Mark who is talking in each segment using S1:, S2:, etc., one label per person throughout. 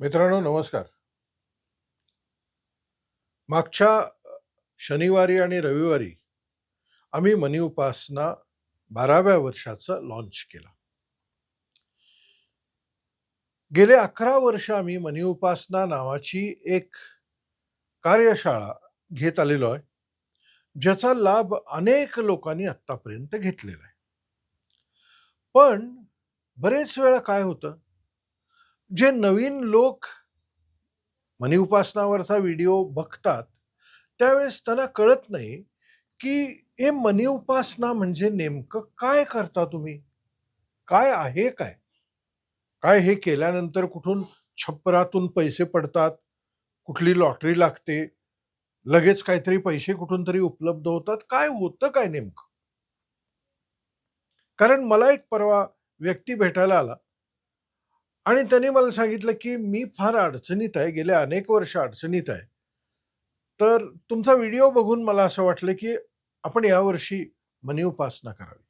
S1: मित्रांनो नमस्कार. मागच्या शनिवारी आणि रविवारी आम्ही मनी उपासना बाराव्या वर्षाचं लॉन्च केला. गेले अकरा वर्ष आम्ही मनी उपासना नावाची एक कार्यशाळा घेत आलेलो आहे ज्याचा लाभ अनेक लोकांनी आत्तापर्यंत घेतलेला आहे. पण बरेच वेळा काय होतं? जे नवीन लोक मनी उपासनावरचा व्हिडिओ बघतात त्यावेळेस त्यांना कळत नाही की हे मनी उपासना म्हणजे नेमकं काय करता तुम्ही? काय आहे काय? काय हे केल्यानंतर कुठून छप्परातून पैसे पडतात? कुठली लॉटरी लागते? लगेच काहीतरी पैसे कुठून तरी उपलब्ध होतात? काय होतं काय नेमकं? कारण मला एक परवा व्यक्ती भेटायला आला. आणि त्यांनी मला सांगितलं की मी फार अडचणीत आहे गेले अनेक वर्ष अडचणीत आहे. तर तुमचा व्हिडिओ बघून मला असं वाटलं की आपण यावर्षी मनी उपासना करावी.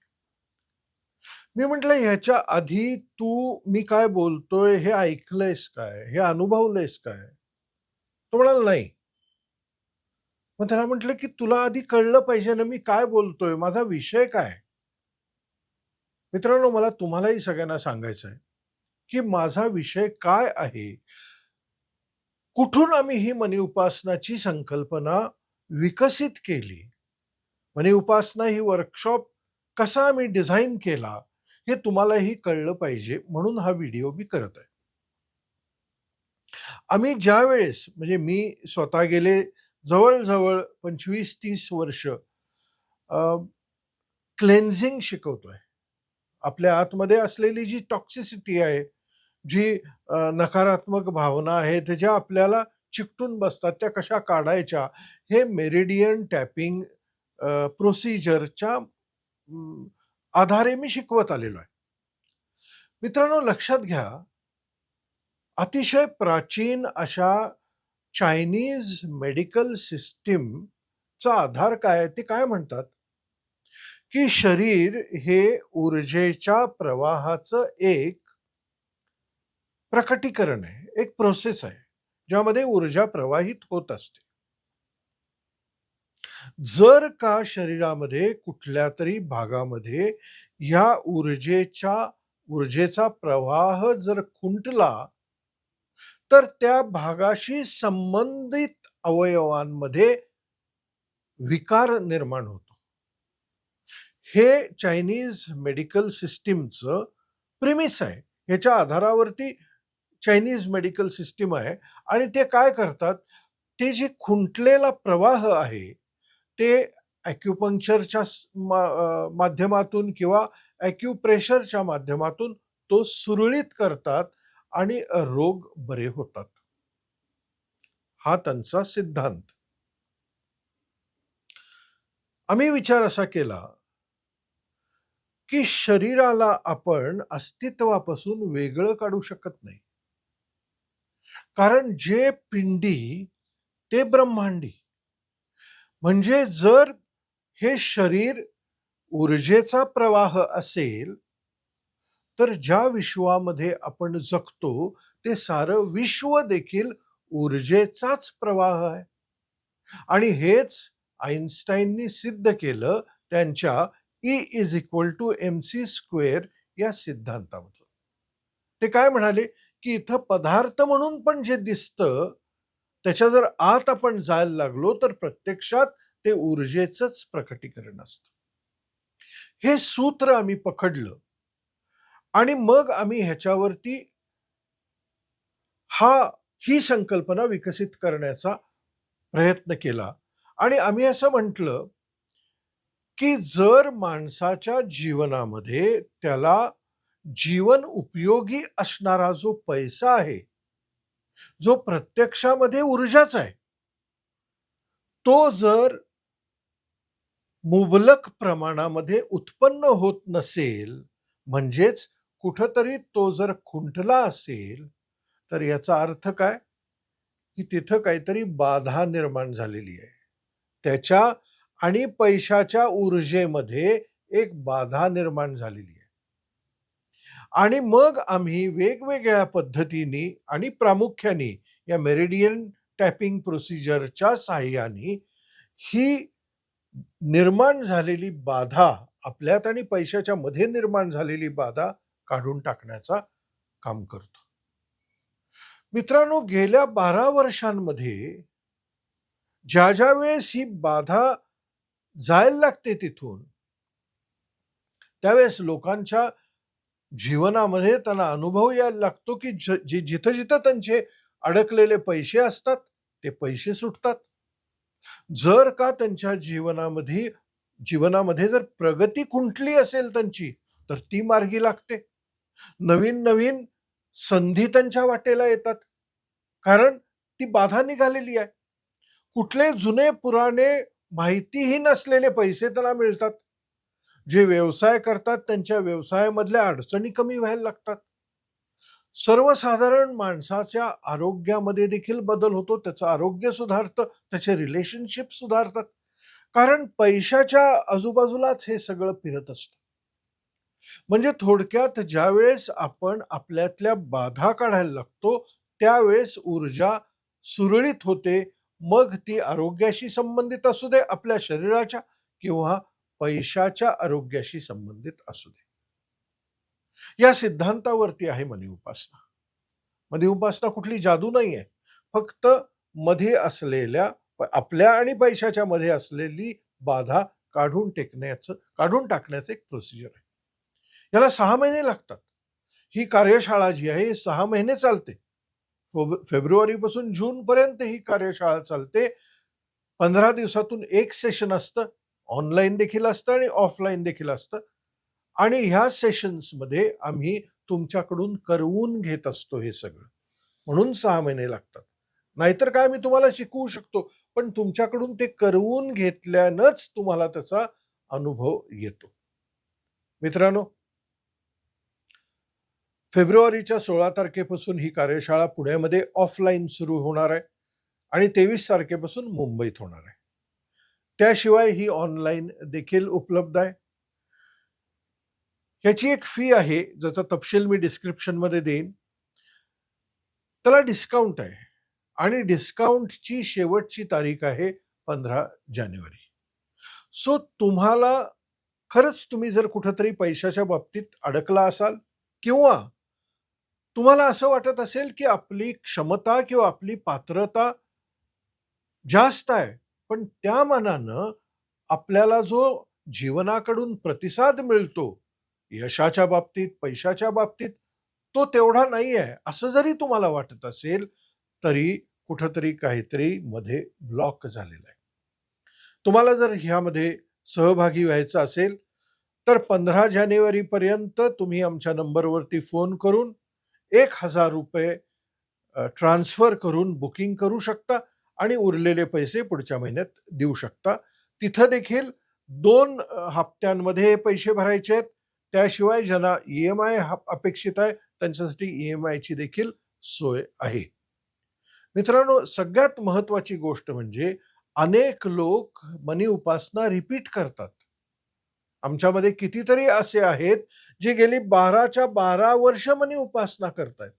S1: मी म्हटलं ह्याच्या आधी तू मी काय बोलतोय हे ऐकलंयस काय? हे अनुभवलंयस काय? तो म्हणाला नाही. मग त्याला म्हटलं की तुला आधी कळलं पाहिजे ना मी काय बोलतोय? माझा विषय काय? मित्रांनो मला तुम्हालाही सगळ्यांना सांगायचं आहे की माझा विषय काय आहे? कुठून आम्ही ही मनी उपासनाची संकल्पना विकसित केली? मनी उपासना ही वर्कशॉप कसा आम्ही डिझाईन केला हे तुम्हालाही कळलं पाहिजे म्हणून हा व्हिडिओ मी करत आहे. आम्ही ज्या वेळेस म्हणजे मी स्वतः गेले जवळजवळ पंचवीस तीस वर्ष क्लेन्झिंग शिकवतोय. आपल्या आतमध्ये असलेली जी टॉक्सिसिटी आहे जी नकारात्मक भावना आहेत ज्या आपल्याला चिकटून बसतात त्या कशा काढायच्या हे मेरिडियन टॅपिंग प्रोसिजरच्या आधारे मी शिकवत आलेलो आहे. मित्रांनो लक्षात घ्या अतिशय प्राचीन अशा चायनीज मेडिकल सिस्टीमचा आधार काय आहे ते काय म्हणतात? की शरीर हे ऊर्जेच्या प्रवाहाचं एक प्रकटीकरण आहे एक प्रोसेस आहे ज्यामध्ये ऊर्जा प्रवाहित होत असते. जर का शरीरामध्ये कुठल्या तरी भागामध्ये या ऊर्जेच्या ऊर्जेचा प्रवाह जर खुंटला तर त्या भागाशी संबंधित अवयवांमध्ये विकार निर्माण होतो. हे चायनीज मेडिकल सिस्टीमचं प्रिमिस आहे. ह्याच्या आधारावरती चायनीज मेडिकल सिस्टीम आहे. आणि ते काय करतात ते जे खुंटलेला प्रवाह आहे ते ॲक्युपंक्चरच्या माध्यमातून किंवा ॲक्युप्रेशरच्या माध्यमातून तो सुरळीत करतात आणि रोग बरे होतात. हा त्यांचा सिद्धांत. आम्ही विचार असा केला की शरीराला आपण अस्तित्वापासून वेगळं काढू शकत नाही. कारण जे पिंडी ते ब्रह्मांडी. म्हणजे जर हे शरीर ऊर्जेचा प्रवाह असेल तर ज्या विश्वामध्ये आपण जगतो ते सारं विश्व देखील ऊर्जेचाच प्रवाह आहे. आणि हेच आईन्स्टाईननी सिद्ध केलं त्यांच्या E is equal to M C square या सिद्धांतामधून. ते काय म्हणाले? की इथं पदार्थ म्हणून पण जे दिसतं त्याच्या जर आत आपण जायला लागलो तर प्रत्यक्षात ते ऊर्जेचंच प्रकटीकरण असतं. हे सूत्र आम्ही पकडलं आणि मग आम्ही ह्याच्यावरती हा ही संकल्पना विकसित करण्याचा प्रयत्न केला आणि आम्ही असं म्हटलं की जर माणसाच्या जीवनामध्ये त्याला जीवन उपयोगी असणारा जो पैसा आहे जो प्रत्यक्षामध्ये ऊर्जाच आहे तो जर मुबलक प्रमाणामध्ये उत्पन्न होत नसेल म्हणजेच कुठंतरी तो जर खुंटला असेल तर याचा अर्थ काय? की तिथं काहीतरी बाधा निर्माण झालेली आहे. त्याच्या आणि पैशाच्या ऊर्जेमध्ये एक बाधा निर्माण झालेली आहे. आणि मग आम्ही वेगवेगळ्या पद्धतीने आणि प्रामुख्याने या मेरिडियन टॅपिंग प्रोसिजरच्या सहाय्याने ही निर्माण झालेली बाधा आपल्यात आणि पैशाच्या मध्ये निर्माण झालेली बाधा काढून टाकण्याचा काम करतो. मित्रांनो गेल्या बारा वर्षांमध्ये ज्या ज्या वेळेस ही बाधा जायला लागते तिथून. त्यावेळेस लोकांच्या जीवनामध्ये त्यांना अनुभव यायला लागतो की ज- जे जिथं जिथं त्यांचे अडकलेले पैसे असतात ते पैसे सुटतात. जर का त्यांच्या जीवनामध्ये जीवनामध्ये जर प्रगती खुंटली असेल त्यांची तर ती मार्गी लागते. नवीन नवीन संधी त्यांच्या वाटेला येतात. कारण ती बाधा निघालेली आहे. कुठले जुने पुराणे माहितीही नसलेले पैसे त्यांना मिळतात. जे व्यवसाय करतात त्यांच्या व्यवसायामधल्या अडचणी कमी व्हायला लागतात. सर्वसाधारण माणसाच्या आरोग्यामध्ये देखील बदल होतो. त्याचं आरोग्य सुधारतं त्याचे रिलेशनशिप सुधारतात. कारण पैशाच्या आजूबाजूलाच हे सगळं फिरत असतं. म्हणजे थोडक्यात ज्यावेळेस आपण आपल्यातल्या बाधा काढायला लागतो त्यावेळेस ऊर्जा सुरळीत होते मग ती आरोग्याशी संबंधित असू दे आपल्या शरीराच्या किंवा पैशाच्या आरोग्याशी संबंधित असू दे. या सिद्धांतावरती आहे मनी उपासना. मनी उपासना कुठली? जादू नाही आहे फक्त मध्ये असलेल्या आपल्या आणि पैशाच्या मध्ये असलेली बाधा काढून टेकण्याचं काढून टाकण्याचं एक प्रोसिजर आहे. याला सहा महिने लागतात. ही कार्यशाळा जी आहे सहा महिने चालते. फेब्रुवारीपासून जूनपर्यंत ही कार्यशाळा चालते. पंधरा दिवसातून एक सेशन असतं. ऑनलाईन देखील असतं आणि ऑफलाईन देखील असतं. आणि ह्या सेशन्समध्ये आम्ही तुमच्याकडून करवून घेत असतो हे सगळं. म्हणून सहा महिने लागतात. नाहीतर काय मी तुम्हाला शिकवू शकतो पण तुमच्याकडून ते करवून घेतल्यानंच तुम्हाला त्याचा अनुभव येतो. मित्रांनो फेब्रुवारीच्या सोळा तारखेपासून ही कार्यशाळा पुण्यामध्ये ऑफलाईन सुरू होणार आहे आणि तेवीस तारखेपासून मुंबईत होणार आहे. त्याशिवाय ही ऑनलाईन देखील उपलब्ध आहे. ह्याची एक फी आहे ज्याचा तपशील मी डिस्क्रिप्शनमध्ये देईन. त्याला डिस्काउंट आहे आणि डिस्काउंटची शेवटची तारीख आहे पंधरा जानेवारी. सो तुम्हाला खरंच तुम्ही जर कुठंतरी पैशाच्या बाबतीत अडकला असाल किंवा तुम्हाला असं वाटत असेल की आपली क्षमता किंवा आपली पात्रता जास्त आहे पण त्या मानानं आपल्याला जो जीवनाकडून प्रतिसाद मिळतो यशाच्या बाबतीत पैशाच्या बाबतीत तो तेवढा नाही आहे असं जरी तुम्हाला वाटत असेल तरी कुठंतरी काहीतरी मध्ये ब्लॉक झालेला आहे. तुम्हाला जर ह्यामध्ये सहभागी व्हायचं असेल तर पंधरा जानेवारीपर्यंत तुम्ही आमच्या नंबरवरती फोन करून एक हजार रुपये ट्रान्सफर करून बुकिंग करू शकता आणि उरलेले पैसे पुढच्या महिन्यात देऊ शकता. तिथं देखील दोन हप्त्यांमध्ये हे पैसे भरायचे आहेत. त्याशिवाय ज्यांना ई एम आय अपेक्षित आहे त्यांच्यासाठी ई एम आयची देखील सोय आहे. मित्रांनो सगळ्यात महत्वाची गोष्ट म्हणजे अनेक लोक मनी उपासना रिपीट करतात. आमच्यामध्ये कितीतरी असे आहेत जी गेली बाराच्या बारा वर्ष मनी उपासना करतायत.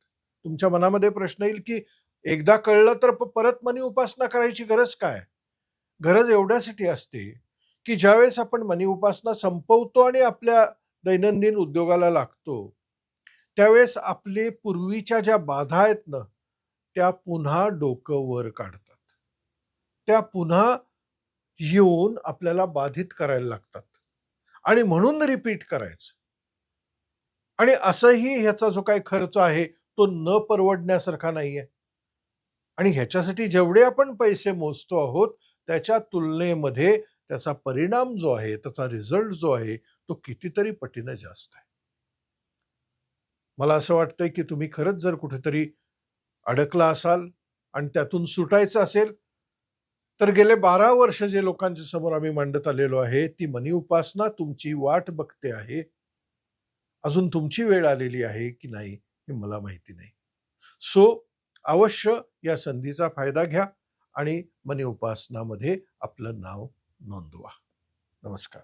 S1: तुमच्या मनामध्ये प्रश्न येईल की एकदा कळलं तर परत मनी उपासना करायची गरज काय? गरज एवढ्यासाठी असते की ज्यावेळेस आपण मनी उपासना संपवतो आणि आपल्या दैनंदिन उद्योगाला लागतो त्यावेळेस आपले पूर्वीच्या ज्या बाधा आहेत ना त्या पुन्हा डोकं वर काढतात. त्या पुन्हा येऊन आपल्याला बाधित करायला लागतात. आणि म्हणून रिपीट करायचं. आणि असंही ह्याचा जो काही खर्च आहे तो न परवडण्यासारखा नाहीये. आणि ह्याच्यासाठी जेवढे आपण पैसे मोजतो आहोत त्याच्या तुलनेमध्ये त्याचा परिणाम जो आहे त्याचा रिझल्ट जो आहे तो कितीतरी पटीनं जास्त आहे. मला असं वाटतंय की तुम्ही खरंच जर कुठेतरी अडकला असाल आणि त्यातून सुटायचं असेल तर गेले बारा वर्ष जे लोकांच्या समोर आम्ही मांडत आलेलो आहे ती मनी उपासना तुमची वाट बघते आहे. अजून तुमची वेळ आलेली आहे की नाही हे मला माहिती नाही. सो अवश्य या संधीचा फायदा घ्या आणि मनी उपासनामध्ये आपलं नाव नोंदवा. नमस्कार.